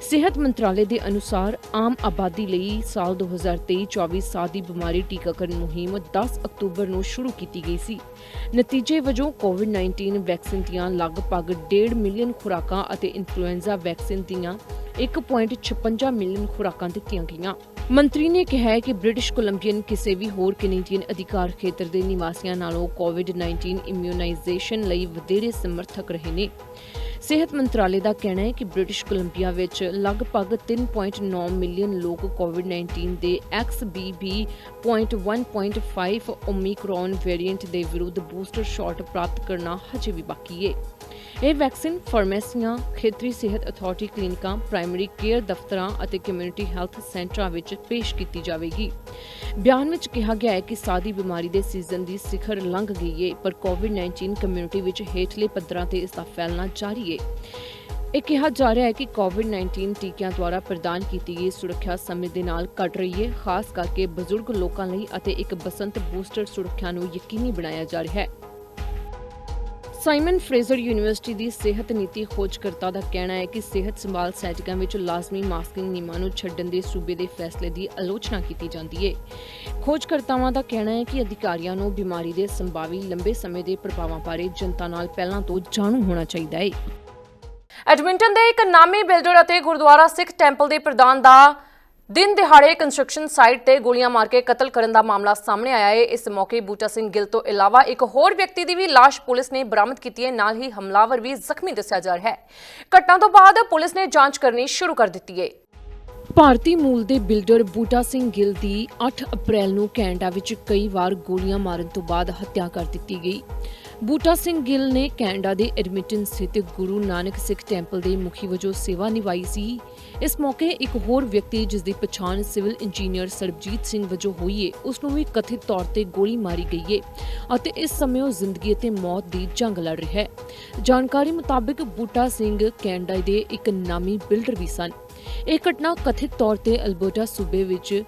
Speaker 1: ਸਿਹਤ ਮੰਤਰਾਲੇ ਦੇ ਅਨੁਸਾਰ ਆਮ ਆਬਾਦੀ ਲਈ ਸਾਲ 2023-24 ਸਾਦੀ ਬਿਮਾਰੀ ਟੀਕਾਕਰਨ ਮੁਹਿੰਮ 10 ਅਕਤੂਬਰ ਨੂੰ ਸ਼ੁਰੂ ਕੀਤੀ ਗਈ ਸੀ। ਨਤੀਜੇ ਵਜੋਂ ਕੋਵਿਡ-19 ਵੈਕਸੀਨ ਦੀਆਂ ਲਗਭਗ 1.5 ਮਿਲੀਅਨ ਖੁਰਾਕਾਂ ਅਤੇ ਇਨਫਲੂਐਂਜ਼ਾ ਵੈਕਸੀਨ ਦੀਆਂ 1.56 ਮਿਲੀਅਨ ਖੁਰਾਕਾਂ ਦਿੱਤੀਆਂ ਗਈਆਂ। ਮੰਤਰੀ ਨੇ ਕਿਹਾ ਕਿ ਬ੍ਰਿਟਿਸ਼ ਕੋਲੰਬੀਅਨ ਕਿਸੇ ਵੀ ਹੋਰ ਕੈਨੇਡੀਅਨ ਅਧਿਕਾਰ ਖੇਤਰ ਦੇ ਨਿਵਾਸੀਆਂ ਨਾਲੋਂ ਕੋਵਿਡ-19 ਇਮਿਊਨਾਈਜੇਸ਼ਨ ਲਈ ਵਧੇਰੇ ਸਮਰਥਕ ਰਹੇ ਨੇ। ਸਿਹਤ ਮੰਤਰਾਲੇ ਦਾ ਕਹਿਣਾ ਹੈ ਕਿ ਬ੍ਰਿਟਿਸ਼ ਕੋਲੰਬੀਆ ਵਿੱਚ ਲਗਭਗ 3.9 ਮਿਲੀਅਨ ਲੋਕ ਕੋਵਿਡ-19 ਦੇ XBB.1.5 ਓਮਿਕਰੋਨ ਵੇਰੀਐਂਟ ਦੇ ਵਿਰੁੱਧ ਬੂਸਟਰ ਸ਼ਾਟ ਪ੍ਰਾਪਤ ਕਰਨਾ ਹਜੇ ਵੀ ਬਾਕੀ ਹੈ। ਇਹ ਵੈਕਸੀਨ ਫਾਰਮੇਸੀਆਂ, ਖੇਤਰੀ ਸਿਹਤ ਅਥਾਰਟੀ ਕਲੀਨਿਕਾਂ, ਪ੍ਰਾਇਮਰੀ ਕੇਅਰ ਦਫ਼ਤਰਾਂ ਅਤੇ ਕਮਿਊਨਿਟੀ ਹੈਲਥ ਸੈਂਟਰਾਂ ਵਿੱਚ ਪੇਸ਼ ਕੀਤੀ ਜਾਵੇਗੀ। ਬਿਆਨ ਵਿੱਚ ਕਿਹਾ ਗਿਆ ਹੈ ਕਿ ਸਾਦੀ ਬਿਮਾਰੀ ਦੇ ਸੀਜ਼ਨ ਦੀ ਸਿਖਰ ਲੰਘ ਗਈ ਹੈ ਪਰ ਕੋਵਿਡ-19 ਕਮਿਊਨਿਟੀ ਵਿੱਚ ਹੇਠਲੇ ਪੱਧਰਾਂ ਤੇ ਇਸ ਦਾ ਫੈਲਣਾ ਜਾਰੀ ਹੈ। ਇਹ ਕਿਹਾ ਜਾ ਰਿਹਾ ਹੈ ਕਿ ਕੋਵਿਡ-19 ਟੀਕਿਆਂ ਦੁਆਰਾ ਪ੍ਰਦਾਨ ਕੀਤੀ ਗਈ ਸੁਰੱਖਿਆ ਸਮੇਂ ਦੇ ਨਾਲ ਘਟ ਰਹੀ ਹੈ, ਖਾਸ ਕਰਕੇ ਬਜ਼ੁਰਗ ਲੋਕਾਂ ਲਈ ਅਤੇ ਇੱਕ ਬਸੰਤ ਬੂਸਟਰ ਸੁਰੱਖਿਆ ਨੂੰ ਯਕੀਨੀ ਬਣਾਇਆ ਜਾ ਰਿਹਾ ਹੈ। ਸਾਈਮਨ ਫਰੇਜ਼ਰ ਯੂਨੀਵਰਸਿਟੀ ਦੀ ਸਿਹਤ ਨੀਤੀ ਖੋਜਕਰਤਾ ਦਾ ਕਹਿਣਾ ਹੈ ਕਿ ਸਿਹਤ ਸੰਭਾਲ ਸੈਟਿਕਾਂ ਵਿੱਚ ਲਾਜ਼ਮੀ ਮਾਸਕਿੰਗ ਨਿਯਮਾਂ ਨੂੰ ਛੱਡਣ ਦੇ ਸੂਬੇ ਦੇ ਫੈਸਲੇ ਦੀ ਆਲੋਚਨਾ ਕੀਤੀ ਜਾਂਦੀ ਹੈ। ਖੋਜਕਰਤਾਵਾਂ ਦਾ ਕਹਿਣਾ ਹੈ ਕਿ ਅਧਿਕਾਰੀਆਂ ਨੂੰ ਬਿਮਾਰੀ ਦੇ ਸੰਭਾਵੀ ਲੰਬੇ ਸਮੇਂ ਦੇ ਪ੍ਰਭਾਵਾਂ ਬਾਰੇ ਜਨਤਾ ਨਾਲ ਪਹਿਲਾਂ ਤੋਂ ਜਾਣੂ ਹੋਣਾ ਚਾਹੀਦਾ ਹੈ।
Speaker 5: ਐਡਮਿੰਟਨ ਦੇ ਇੱਕ ਨਾਮੀ ਬਿਲਡਰ ਅਤੇ ਗੁਰਦੁਆਰਾ ਸਿੱਖ ਟੈਂਪਲ ਦੇ ਪ੍ਰਧਾਨ ਦਾ ਦਿਨ ਦਿਹਾੜੇ ਕੰਸਟਰਕਸ਼ਨ ਸਾਈਟ ਤੇ ਗੋਲੀਆਂ ਮਾਰ ਕੇ ਕਤਲ ਕਰਨ ਦਾ ਮਾਮਲਾ ਸਾਹਮਣੇ ਆਇਆ ਹੈ। ਇਸ ਮੌਕੇ ਬੂਟਾ ਸਿੰਘ ਗਿੱਲ ਤੋਂ ਇਲਾਵਾ ਇੱਕ ਹੋਰ ਵਿਅਕਤੀ ਦੀ ਵੀ ਲਾਸ਼ ਪੁਲਿਸ ਨੇ ਬਰਾਮਦ ਕੀਤੀ ਹੈ। ਨਾਲ ਹੀ ਹਮਲਾਵਰ ਵੀ ਜ਼ਖਮੀ ਦੱਸਿਆ ਜਾ ਰਿਹਾ ਹੈ। ਘਟਨਾ ਤੋਂ ਬਾਅਦ ਪੁਲਿਸ ਨੇ ਜਾਂਚ ਕਰਨੀ ਸ਼ੁਰੂ ਕਰ ਦਿੱਤੀ ਹੈ।
Speaker 1: ਭਾਰਤੀ ਮੂਲ ਦੇ ਬਿਲਡਰ ਬੂਟਾ ਸਿੰਘ ਗਿੱਲ ਦੀ 8 ਅਪ੍ਰੈਲ ਨੂੰ ਕੈਨੇਡਾ ਵਿੱਚ ਕਈ ਵਾਰ ਗੋਲੀਆਂ ਮਾਰਨ ਤੋਂ ਬਾਅਦ ਹੱਤਿਆ ਕਰ ਦਿੱਤੀ ਗਈ। ਬੂਟਾ ਸਿੰਘ ਗਿੱਲ ਨੇ ਕੈਨੇਡਾ ਦੇ ਐਡਮਿੰਟਨ ਸਥਿਤ ਗੁਰੂ ਨਾਨਕ ਸਿੱਖ ਟੈਂਪਲ ਦੇ ਮੁਖੀ ਵਜੋਂ ਸੇਵਾ ਨਿਭਾਈ ਸੀ। ਇਸ ਮੌਕੇ ਇੱਕ ਹੋਰ ਵਿਅਕਤੀ ਜਿਸ ਦੀ ਪਛਾਣ ਸਿਵਲ ਇੰਜੀਨੀਅਰ ਸਰਬਜੀਤ ਸਿੰਘ ਵਜੋਂ ਹੋਈ ਹੈ ਉਸ ਨੂੰ ਵੀ ਕਥਿਤ ਤੌਰ ਤੇ ਗੋਲੀ ਮਾਰੀ ਗਈ ਹੈ ਅਤੇ ਇਸ ਸਮੇਂ ਉਹ ਜ਼ਿੰਦਗੀ ਅਤੇ ਮੌਤ ਦੀ ਜੰਗ ਲੜ ਰਿਹਾ ਹੈ। ਜਾਣਕਾਰੀ ਮੁਤਾਬਕ ਬੂਟਾ ਸਿੰਘ ਕੈਨੇਡਾ ਦੇ ਇੱਕ ਨਾਮੀ ਬਿਲਡਰ ਵੀ ਸਨ। ਇਹ ਘਟਨਾ ਕਥਿਤ ਤੌਰ ਤੇ ਅਲਬਰਟਾ ਸੂਬੇ ਵਿੱਚ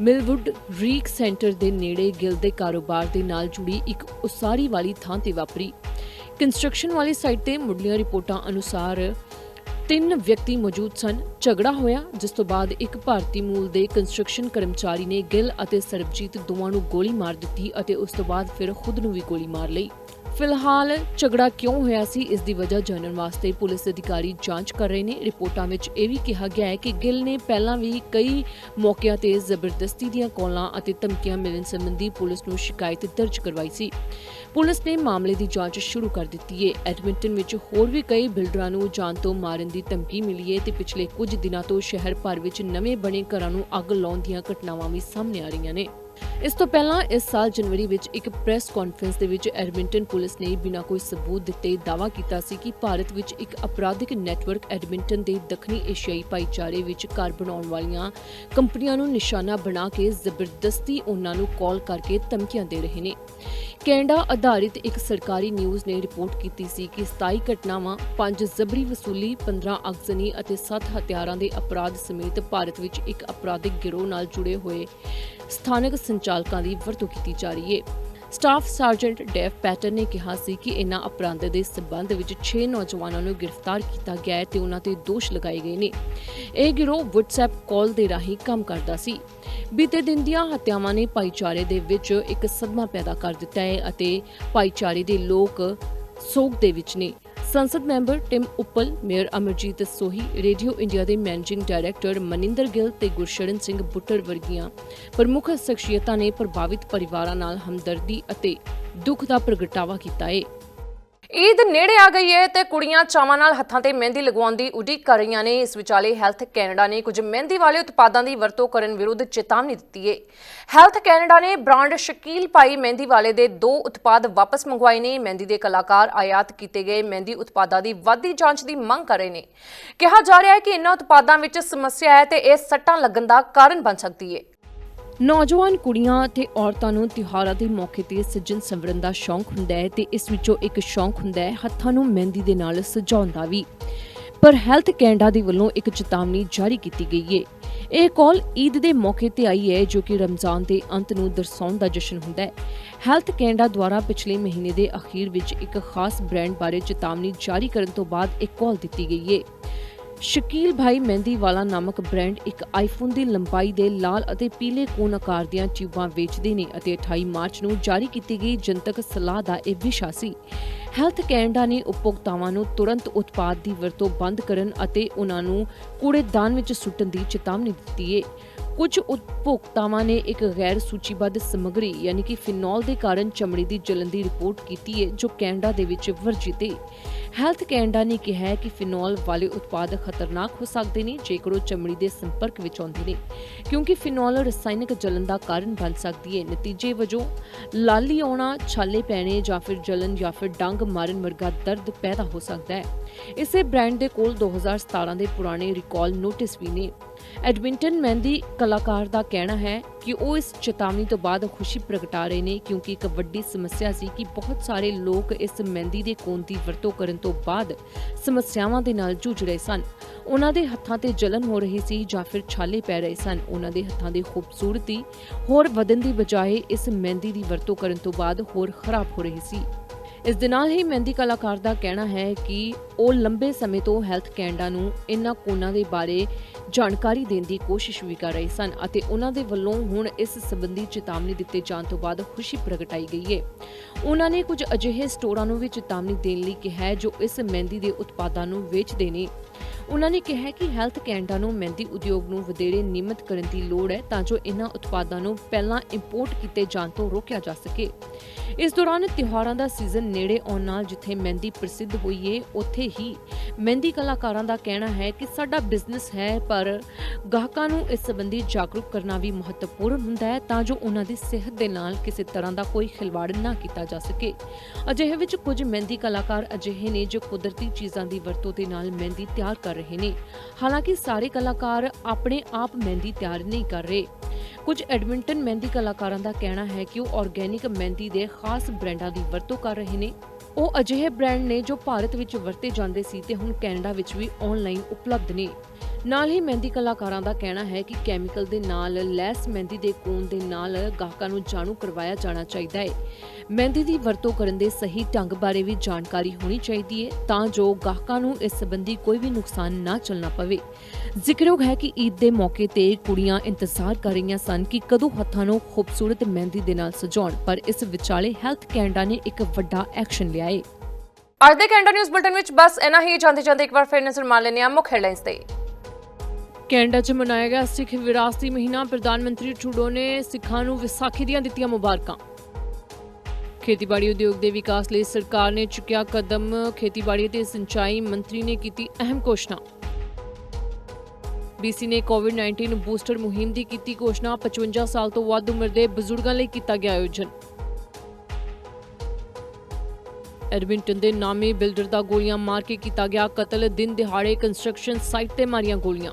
Speaker 1: ਮਿਲਵੁੱਡ ਰੀਕ ਸੈਂਟਰ ਦੇ ਨੇੜੇ ਗਿਲ ਦੇ ਕਾਰੋਬਾਰ ਦੇ ਨਾਲ ਜੁੜੀ ਇੱਕ ਉਸਾਰੀ ਵਾਲੀ ਥਾਂ ਤੇ ਵਾਪਰੀ। ਕੰਸਟਰਕਸ਼ਨ ਵਾਲੀ ਸਾਈਟ ਤੇ ਮੁੱਢਲੀਆਂ ਰਿਪੋਰਟਾਂ ਅਨੁਸਾਰ ਤਿੰਨ ਵਿਅਕਤੀ ਮੌਜੂਦ ਸਨ। ਝਗੜਾ ਹੋਇਆ, ਜਿਸ ਤੋਂ ਬਾਅਦ ਇੱਕ ਭਾਰਤੀ ਮੂਲ ਦੇ ਕੰਸਟਰਕਸ਼ਨ ਕਰਮਚਾਰੀ ਨੇ ਗਿੱਲ ਅਤੇ ਸਰਬਜੀਤ ਦੋਵਾਂ ਨੂੰ ਗੋਲੀ ਮਾਰ ਦਿੱਤੀ ਅਤੇ ਉਸ ਤੋਂ ਬਾਅਦ ਫਿਰ ਖੁਦ ਨੂੰ ਵੀ ਗੋਲੀ ਮਾਰ ਲਈ। ਫਿਲਹਾਲ ਝਗੜਾ ਕਿਉਂ ਹੋਇਆ ਸੀ, ਇਸ ਦੀ ਵਜ੍ਹਾ ਜਾਣਨ ਵਾਸਤੇ ਪੁਲਿਸ ਅਧਿਕਾਰੀ ਜਾਂਚ ਕਰ ਰਹੇ ਨੇ। ਰਿਪੋਰਟਾਂ ਵਿੱਚ ਇਹ ਵੀ ਕਿਹਾ ਗਿਆ ਹੈ ਕਿ ਗਿੱਲ ਨੇ ਪਹਿਲਾਂ ਵੀ ਕਈ ਮੌਕਿਆਂ ਤੇ ਜ਼ਬਰਦਸਤੀ ਦੀਆਂ ਕਾਲਾਂ ਅਤੇ ਧਮਕੀਆਂ ਮਿਲਣ ਸੰਬੰਧੀ ਪੁਲਿਸ ਨੂੰ ਸ਼ਿਕਾਇਤ ਦਰਜ ਕਰਵਾਈ ਸੀ। ਪੁਲਿਸ ਨੇ ਮਾਮਲੇ ਦੀ ਜਾਂਚ ਸ਼ੁਰੂ ਕਰ ਦਿੱਤੀ ਹੈ। ਐਡਮਿੰਟਨ ਵਿੱਚ ਹੋਰ ਵੀ ਕਈ ਬਿਲਡਰਾਂ ਨੂੰ ਜਾਨ ਤੋਂ ਮਾਰਨ ਦੀ ਧਮਕੀ ਮਿਲੀ ਹੈ ਤੇ ਪਿਛਲੇ ਕੁਝ ਦਿਨਾਂ ਤੋਂ ਸ਼ਹਿਰ ਭਰ ਵਿੱਚ ਨਵੇਂ ਬਣੇ ਘਰਾਂ ਨੂੰ ਅੱਗ ਲਾਉਣ ਦੀਆਂ ਘਟਨਾਵਾਂ ਵੀ ਸਾਹਮਣੇ ਆ ਰਹੀਆਂ ਨੇ। ਇਸ ਤੋਂ ਪਹਿਲਾਂ ਇਸ ਸਾਲ ਜਨਵਰੀ ਵਿੱਚ ਇੱਕ ਪ੍ਰੈਸ ਕਾਨਫਰੰਸ ਦੇ ਵਿੱਚ ਐਡਮਿੰਟਨ ਪੁਲਿਸ ਨੇ ਬਿਨਾਂ ਕੋਈ ਸਬੂਤ ਦਿੱਤੇ ਦਾਅਵਾ ਕੀਤਾ ਸੀ ਕਿ ਭਾਰਤ ਵਿੱਚ ਇੱਕ ਅਪਰਾਧਿਕ ਨੈਟਵਰਕ ਐਡਮਿੰਟਨ ਦੇ ਦੱਖਣੀ ਏਸ਼ੀਆਈ ਭਾਈਚਾਰੇ ਵਿੱਚ ਘਰ ਬਣਾਉਣ ਵਾਲੀਆਂ ਕੰਪਨੀਆਂ ਨੂੰ ਨਿਸ਼ਾਨਾ ਬਣਾ ਕੇ ਜ਼ਬਰਦਸਤੀ ਉਹਨਾਂ ਨੂੰ ਕਾਲ ਕਰਕੇ ਧਮਕੀਆਂ ਦੇ ਰਹੇ ਨੇ। ਕੈਨੇਡਾ ਆਧਾਰਿਤ ਇੱਕ ਸਰਕਾਰੀ ਨਿਊਜ਼ ਨੇ ਰਿਪੋਰਟ ਕੀਤੀ ਸੀ ਕਿ 27 ਘਟਨਾਵਾਂ 5 ਜ਼ਬਰੀ ਵਸੂਲੀ 15 ਅਗਜ਼ਨੀ ਅਤੇ 7 ਹਥਿਆਰਾਂ ਦੇ ਅਪਰਾਧ ਸਮੇਤ ਭਾਰਤ ਵਿੱਚ ਇੱਕ ਅਪਰਾਧਿਕ ਗਿਰੋਹ ਨਾਲ ਜੁੜੇ ਹੋਏ ਸਥਾਨਕ ਸੰਚਾਲਕਾਂ ਦੀ ਵਰਤੋਂ ਕੀਤੀ ਜਾ ਰਹੀ ਹੈ ਸਟਾਫ ਸਰਜੈਂਟ ਡੈਵ ਪੈਟਰ ਨੇ ਕਿਹਾ ਸੀ ਕਿ ਇਨ੍ਹਾਂ ਅਪਰਾਧਾਂ ਦੇ ਸਬੰਧ ਵਿੱਚ 6 ਨੌਜਵਾਨਾਂ ਨੂੰ ਗ੍ਰਿਫਤਾਰ ਕੀਤਾ ਗਿਆ ਹੈ ਤੇ ਉਹਨਾਂ ਤੇ ਦੋਸ਼ ਲਗਾਏ ਗਏ ਨੇ। ਇਹ ਗਿਰੋਹ WhatsApp ਕਾਲ ਦੇ ਰਾਹੀਂ ਕੰਮ ਕਰਦਾ ਸੀ। ਬੀਤੇ ਦਿਨ ਦੀਆਂ ਹੱਤਿਆਵਾਂ ਨੇ ਭਾਈਚਾਰੇ ਦੇ ਵਿੱਚ ਇੱਕ ਸਦਮਾ ਪੈਦਾ ਕਰ ਦਿੱਤਾ ਹੈ ਅਤੇ ਭਾਈਚਾਰੇ ਦੇ ਲੋਕ ਸੋਗ ਦੇ ਵਿੱਚ ਨੇ। ਸੰਸਦ member Tim Uppal, mayor Amarjeet Sohi, radio India ਦੇ ਮੈਨੇਜਿੰਗ ਡਾਇਰੈਕਟਰ ਮਨਿੰਦਰ ਗਿੱਲ ਤੇ ਗੁਰਸ਼ਰਨ ਸਿੰਘ ਬੁੱਟਰ ਵਰਗੀਆਂ ਪ੍ਰਮੁੱਖ ਸ਼ਖਸੀਅਤਾਂ ਨੇ ਪ੍ਰਭਾਵਿਤ ਪਰਿਵਾਰਾਂ ਨਾਲ ਹਮਦਰਦੀ ਅਤੇ ਦੁੱਖ ਦਾ ਪ੍ਰਗਟਾਵਾ ਕੀਤਾ ਹੈ
Speaker 5: ਈਦ ਨੇੜੇ ਆ ਗਈ ਹੈ ਤੇ ਕੁੜੀਆਂ ਚਾਵਾਂ ਨਾਲ ਹੱਥਾਂ ਤੇ ਮਹਿੰਦੀ ਲਗਵਾਉਣ ਦੀ ਉਡੀਕ ਕਰ ਰਹੀਆਂ ਨੇ। ਇਸ ਵਿਚਾਲੇ ਹੈਲਥ ਕੈਨੇਡਾ ਨੇ ਕੁਝ ਮਹਿੰਦੀ ਵਾਲੇ ਉਤਪਾਦਾਂ ਦੀ ਵਰਤੋਂ ਕਰਨ ਵਿਰੁੱਧ ਚੇਤਾਵਨੀ ਦਿੱਤੀ ਹੈ ਹੈਲਥ ਕੈਨੇਡਾ ਨੇ ਬ੍ਰਾਂਡ ਸ਼ਕੀਲ ਪਾਈ ਮਹਿੰਦੀ ਵਾਲੇ ਦੇ ਦੋ ਉਤਪਾਦ ਵਾਪਸ ਮੰਗਵਾਏ ਨੇ। ਮਹਿੰਦੀ ਦੇ ਕਲਾਕਾਰ ਆਯਾਤ ਕੀਤੇ ਗਏ ਮਹਿੰਦੀ ਉਤਪਾਦਾਂ ਦੀ ਵਾਧੀ ਜਾਂਚ ਦੀ ਮੰਗ ਕਰ ਰਹੇ ਨੇ। ਕਿਹਾ ਜਾ ਰਿਹਾ ਹੈ ਕਿ ਇਨ੍ਹਾਂ ਉਤਪਾਦਾਂ ਵਿੱਚ ਸਮੱਸਿਆ ਹੈ ਤੇ ਇਹ ਸੱਟਾਂ ਲੱਗਣ ਦਾ ਕਾਰਨ ਬਣ ਸਕਦੀ ਹੈ
Speaker 1: ਨੌਜਵਾਨ ਕੁੜੀਆਂ ਅਤੇ ਔਰਤਾਂ ਨੂੰ ਤਿਉਹਾਰਾਂ ਦੇ ਮੌਕੇ ਤੇ ਸੱਜਣ ਸੰਵਰਨ ਦਾ ਸ਼ੌਂਕ ਹੁੰਦਾ ਹੈ ਤੇ ਇਸ ਵਿੱਚੋਂ ਇੱਕ ਸ਼ੌਂਕ ਹੁੰਦਾ ਹੈ ਹੱਥਾਂ ਨੂੰ ਮਹਿੰਦੀ ਦੇ ਨਾਲ ਸਜਾਉਣ ਦਾ ਵੀ। ਪਰ ਹੈਲਥ ਕੈਨੇਡਾ ਦੇ ਵੱਲੋਂ ਇੱਕ ਚੇਤਾਵਨੀ ਜਾਰੀ ਕੀਤੀ ਗਈ ਹੈ ਇਹ ਕਾਲ ਈਦ ਦੇ ਮੌਕੇ ਤੇ ਆਈ ਹੈ ਜੋ ਕਿ ਰਮਜ਼ਾਨ ਦੇ ਅੰਤ ਨੂੰ ਦਰਸਾਉਣ ਦਾ ਜਸ਼ਨ ਹੁੰਦਾ ਹੈ। ਹੈਲਥ ਕੈਨੇਡਾ ਦੁਆਰਾ ਪਿਛਲੇ ਮਹੀਨੇ ਦੇ ਅਖੀਰ ਵਿੱਚ ਇੱਕ ਖਾਸ ਬ੍ਰਾਂਡ ਬਾਰੇ ਚੇਤਾਵਨੀ ਜਾਰੀ ਕਰਨ ਤੋਂ ਬਾਅਦ ਇੱਕ ਕਾਲ ਦਿੱਤੀ ਗਈ ਹੈ ਸ਼ਕੀਲ ਭਾਈ ਮਹਿੰਦੀ ਵਾਲਾ ਨਾਮਕ ਬ੍ਰਾਂਡ ਇੱਕ ਆਈਫੋਨ ਦੀ ਲੰਬਾਈ ਦੇ ਲਾਲ ਅਤੇ ਪੀਲੇ ਕੋਨ ਆਕਾਰ ਦੀਆਂ ਟਿਊਬਾਂ ਵੇਚਦੇ ਨੇ ਅਤੇ 28 ਮਾਰਚ ਨੂੰ ਜਾਰੀ ਕੀਤੀ ਗਈ ਜਨਤਕ ਸਲਾਹ ਦਾ ਇਹ ਵਿਸ਼ਾ ਸੀ। ਹੈਲਥ ਕੈਨੇਡਾ ਨੇ ਉਪਭੋਗਤਾਵਾਂ ਨੂੰ ਤੁਰੰਤ ਉਤਪਾਦ ਦੀ ਵਰਤੋਂ ਬੰਦ ਕਰਨ ਅਤੇ ਉਹਨਾਂ ਨੂੰ ਕੂੜੇਦਾਨ ਵਿੱਚ ਸੁੱਟਣ ਦੀ ਚੇਤਾਵਨੀ ਦਿੱਤੀ ਹੈ ਕੁਝ ਉਪਭੋਗਤਾਵਾਂ ਨੇ ਇੱਕ ਗੈਰ ਸੂਚੀਬੱਧ ਸਮੱਗਰੀ ਯਾਨੀ ਕਿ ਫਿਨੋਲ ਦੇ ਕਾਰਨ ਚਮੜੀ ਦੀ ਜਲਨ ਦੀ ਰਿਪੋਰਟ ਕੀਤੀ ਹੈ ਜੋ ਕੈਨੇਡਾ ਦੇ ਵਿੱਚ ਵਰਜਿਤ ਹੈ ਹੈਲਥ ਕੈਨੇਡਾ ਨੇ ਕਿਹਾ ਹੈ ਕਿ ਫਿਨੋਲ ਵਾਲੇ ਉਤਪਾਦ ਖਤਰਨਾਕ ਹੋ ਸਕਦੇ ਨੇ, ਜੇਕਰ ਉਹ ਚਮੜੀ ਦੇ ਸੰਪਰਕ ਵਿੱਚ ਆਉਂਦੇ ਨੇ, ਕਿਉਂਕਿ ਫਿਨੋਲ ਰਸਾਇਣਕ ਜਲਨ ਦਾ ਕਾਰਨ ਬਣ ਸਕਦੀ ਹੈ। ਨਤੀਜੇ ਵਜੋਂ, ਲਾਲੀ ਆਉਣਾ, ਛਾਲੇ ਪੈਣੇ ਜਾਂ ਫਿਰ ਜਲਨ ਜਾਂ ਫਿਰ ਡੰਗ ਮਾਰਨ ਵਰਗਾ ਦਰਦ ਪੈਦਾ ਹੋ ਸਕਦਾ ਹੈ। ਇਸੇ ਬ੍ਰਾਂਡ ਦੇ ਕੋਲ 2017 ਦੇ ਪੁਰਾਣੇ ਰਿਕਾਲ ਨੋਟਿਸ ਵੀ ਨੇ। ਐਡਮਿੰਟਨ ਮਹਿੰਦੀ ਕਲਾਕਾਰ ਦਾ ਕਹਿਣਾ ਹੈ ਕਿ ਉਹ ਇਸ ਚੇਤਾਵਨੀ ਤੋਂ ਬਾਅਦ ਖੁਸ਼ੀ ਪ੍ਰਗਟਾ ਰਹੇ ਨੇ, ਕਿਉਂਕਿ ਇੱਕ ਵੱਡੀ ਸਮੱਸਿਆ ਸੀ ਕਿ ਬਹੁਤ ਸਾਰੇ ਲੋਕ ਇਸ ਮਹਿੰਦੀ ਦੇ ਕੋਨ ਦੀ ਵਰਤੋਂ ਕਰਨ ਤੋਂ ਬਾਅਦ ਸਮੱਸਿਆਵਾਂ ਦੇ ਨਾਲ ਜੂਝ ਰਹੇ ਸਨ। ਉਹਨਾਂ ਦੇ ਹੱਥਾਂ ਤੇ ਜਲਨ ਹੋ ਰਹੀ ਸੀ ਜਾਂ ਫਿਰ ਛਾਲੇ ਪੈ ਰਹੇ ਸਨ। ਉਹਨਾਂ ਦੇ ਹੱਥਾਂ ਦੀ ਖੂਬਸੂਰਤੀ ਹੋਰ ਵਧਣ ਦੀ ਬਜਾਏ ਇਸ ਮਹਿੰਦੀ ਦੀ ਵਰਤੋਂ ਕਰਨ ਤੋਂ ਬਾਅਦ ਹੋਰ ਖਰਾਬ ਹੋ ਰਹੀ ਸੀ। ਇਸ ਦੇ ਨਾਲ ਹੀ ਮਹਿੰਦੀ ਕਲਾਕਾਰ ਦਾ ਕਹਿਣਾ ਹੈ ਕਿ ਉਹ ਲੰਬੇ ਸਮੇਂ ਤੋਂ ਹੈਲਥ ਕੈਨੇਡਾ ਨੂੰ ਇਹਨਾਂ ਕੋਨਾਂ ਦੇ ਬਾਰੇ ਜਾਣਕਾਰੀ ਦੇਣ ਦੀ ਕੋਸ਼ਿਸ਼ ਵੀ ਕਰ ਰਹੇ ਸਨ ਅਤੇ ਉਹਨਾਂ ਦੇ ਵੱਲੋਂ ਹੁਣ ਇਸ ਸੰਬੰਧੀ ਚੇਤਾਵਨੀ ਦਿੱਤੇ ਜਾਣ ਤੋਂ ਬਾਅਦ ਖੁਸ਼ੀ ਪ੍ਰਗਟਾਈ ਗਈ ਹੈ ਉਹਨਾਂ ਨੇ ਕੁਝ ਅਜਿਹੇ ਸਟੋਰਾਂ ਨੂੰ ਵੀ ਚੇਤਾਵਨੀ ਦੇਣ ਲਈ ਕਿਹਾ ਹੈ ਜੋ ਇਸ ਮਹਿੰਦੀ ਦੇ ਉਤਪਾਦਾਂ ਨੂੰ ਵੇਚਦੇ ਨੇ। ਉਹਨਾਂ ਨੇ ਕਿਹਾ ਕਿ ਹੈਲਥ ਕੈਨੇਡਾ ਨੂੰ ਮਹਿੰਦੀ ਉਦਯੋਗ ਨੂੰ ਵਧੇਰੇ ਨਿਯਮਤ ਕਰਨ ਦੀ ਲੋੜ ਹੈ ਤਾਂ ਜੋ ਇਹਨਾਂ ਉਤਪਾਦਾਂ ਨੂੰ ਪਹਿਲਾਂ ਇੰਪੋਰਟ ਕੀਤੇ ਜਾਣ ਤੋਂ ਰੋਕਿਆ ਜਾ ਸਕੇ। ਇਸ ਦੌਰਾਨ ਤਿਉਹਾਰਾਂ ਦਾ ਸੀਜ਼ਨ ਨੇੜੇ ਆਉਣ ਨਾਲ ਜਿੱਥੇ ਮਹਿੰਦੀ ਪ੍ਰਸਿੱਧ ਹੋਈ ਏ, ਉੱਥੇ ਹੀ ਮਹਿੰਦੀ ਕਲਾਕਾਰਾਂ ਦਾ ਕਹਿਣਾ ਹੈ ਕਿ ਸਾਡਾ ਬਿਜ਼ਨਸ ਹੈ, ਪਰ ਗਾਹਕਾਂ ਨੂੰ ਇਸ ਸੰਬੰਧੀ ਜਾਗਰੂਕ ਕਰਨਾ ਵੀ ਮਹੱਤਵਪੂਰਨ ਹੁੰਦਾ ਹੈ ਤਾਂ ਜੋ ਉਹਨਾਂ ਦੀ ਸਿਹਤ ਦੇ ਨਾਲ ਕਿਸੇ ਤਰ੍ਹਾਂ ਦਾ ਕੋਈ ਖਿਲਵਾੜ ਨਾ ਕੀਤਾ ਜਾ ਸਕੇ। ਅਜਿਹੇ ਵਿੱਚ ਕੁਝ ਮਹਿੰਦੀ ਕਲਾਕਾਰ ਅਜਿਹੇ ਨੇ ਜੋ ਕੁਦਰਤੀ ਚੀਜ਼ਾਂ ਦੀ ਵਰਤੋਂ ਦੇ ਨਾਲ ਮਹਿੰਦੀ ਤਿਆਰ ਕਰ ਰਹੇ ਨੇ। ਹਾਲਾਂਕਿ ਸਾਰੇ ਕਲਾਕਾਰ ਆਪਣੇ ਆਪ ਮਹਿੰਦੀ ਤਿਆਰ ਨਹੀਂ ਕਰ ਰਹੇ। ਕੁਝ ਐਡਮਿੰਟਨ ਮਹਿੰਦੀ ਕਲਾਕਾਰਾਂ ਦਾ ਕਹਿਣਾ ਹੈ ਕਿ ਉਹ ਆਰਗੈਨਿਕ ਮਹਿੰਦੀ ਦੇ ਖਾਸ ਬ੍ਰਾਂਡਾਂ ਦੀ ਵਰਤੋਂ ਕਰ ਰਹੇ ਨੇ। ਉਹ ਅਜਿਹੇ ਬ੍ਰਾਂਡ ਨੇ ਜੋ ਭਾਰਤ ਵਿੱਚ ਵਰਤੇ ਜਾਂਦੇ ਸੀ ਤੇ ਹੁਣ ਕੈਨੇਡਾ ਵਿੱਚ ਵੀ ਆਨਲਾਈਨ ਉਪਲਬਧ ਨੇ। ਨਾਲ ਹੀ ਮਹਿੰਦੀ ਕਲਾਕਾਰਾਂ ਦਾ ਕਹਿਣਾ ਹੈ ਕਿ ਕੈਮੀਕਲ ਦੇ ਨਾਲ ਲੈਸ ਮਹਿੰਦੀ ਦੇ ਕੋਨ ਦੇ ਨਾਲ ਗਾਹਕਾਂ ਨੂੰ ਜਾਣੂ ਕਰਵਾਇਆ ਜਾਣਾ ਚਾਹੀਦਾ ਹੈ। ਮਹਿੰਦੀ ਦੀ ਵਰਤੋਂ ਕਰਨ ਦੇ ਸਹੀ ਢੰਗ ਬਾਰੇ ਵੀ ਜਾਣਕਾਰੀ ਹੋਣੀ ਚਾਹੀਦੀ ਹੈ ਤਾਂ ਜੋ ਗਾਹਕਾਂ ਨੂੰ ਇਸ ਸੰਬੰਧੀ ਕੋਈ ਵੀ ਨੁਕਸਾਨ ਨਾ ਚੱਲਣਾ ਪਵੇ। ਜ਼ਿਕਰਯੋਗ ਹੈ ਕਿ ਈਦ ਦੇ ਮੌਕੇ ਤੇ ਕੁੜੀਆਂ ਇੰਤਜ਼ਾਰ ਕਰ ਰਹੀਆਂ ਸਨ ਕਿ ਕਦੋਂ ਹੱਥਾਂ ਨੂੰ ਖੂਬਸੂਰਤ ਮਹਿੰਦੀ ਦੇ ਨਾਲ ਸਜਾਉਣ, ਪਰ ਇਸ ਵਿਚਾਲੇ ਹੈਲਥ ਕੈਨੇਡਾ ਨੇ ਇੱਕ ਵੱਡਾ ਐਕਸ਼ਨ ਲਿਆ ਹੈ।
Speaker 6: ਅੱਜ ਦੇ ਕੈਨੇਡਾ ਨਿਊਜ਼ ਬੁਲਟਨ ਵਿੱਚ ਬਸ ਇਨਾ ਹੀ। ਜਾਂਦੇ ਜਾਂਦੇ ਇੱਕ ਵਾਰ ਫਿਰ ਨਜ਼ਰ ਮਾਰ ਲੈਂਦੇ ਹਾਂ ਮੁੱਖ ਹੈਡਲਾਈਨਸ ਤੇ।
Speaker 1: ਕੈਨੇਡਾ 'ਚ ਮਨਾਇਆ ਗਿਆ ਸਿੱਖ ਵਿਰਾਸਤੀ ਮਹੀਨਾ। ਪ੍ਰਧਾਨ ਮੰਤਰੀ ਟਰੂਡੋ ਨੇ ਸਿੱਖਾਂ ਨੂੰ ਵਿਸਾਖੀ ਦੀਆਂ ਦਿੱਤੀਆਂ ਮੁਬਾਰਕਾਂ। ਖੇਤੀਬਾੜੀ ਉਦਯੋਗ ਦੇ ਵਿਕਾਸ ਲਈ ਸਰਕਾਰ ਨੇ ਚੁੱਕਿਆ ਕਦਮ। ਖੇਤੀਬਾੜੀ ਤੇ ਸਿੰਚਾਈ ਮੰਤਰੀ ਨੇ ਕੀਤੀ ਅਹਿਮ ਘੋਸ਼ਣਾ। ਬੀਸੀ ਨੇ ਕੋਵਿਡ-19 ਬੂਸਟਰ ਮੁਹਿੰਮ ਦੀ ਕੀਤੀ ਘੋਸ਼ਣਾ। 55 ਸਾਲ ਤੋਂ ਵੱਧ ਉਮਰ ਦੇ ਬਜ਼ੁਰਗਾਂ ਲਈ ਕੀਤਾ ਗਿਆ ਆਯੋਜਨ। ਐਡਮਿੰਟਨ ਦੇ ਨਾਮੀ ਬਿਲਡਰ ਦਾ ਗੋਲੀਆਂ ਮਾਰ ਕੇ ਕੀਤਾ ਗਿਆ ਕਤਲ। ਦਿਨ ਦਿਹਾੜੇ ਕੰਸਟਰਕਸ਼ਨ ਸਾਈਟ ਤੇ ਮਾਰੀਆਂ ਗੋਲੀਆਂ।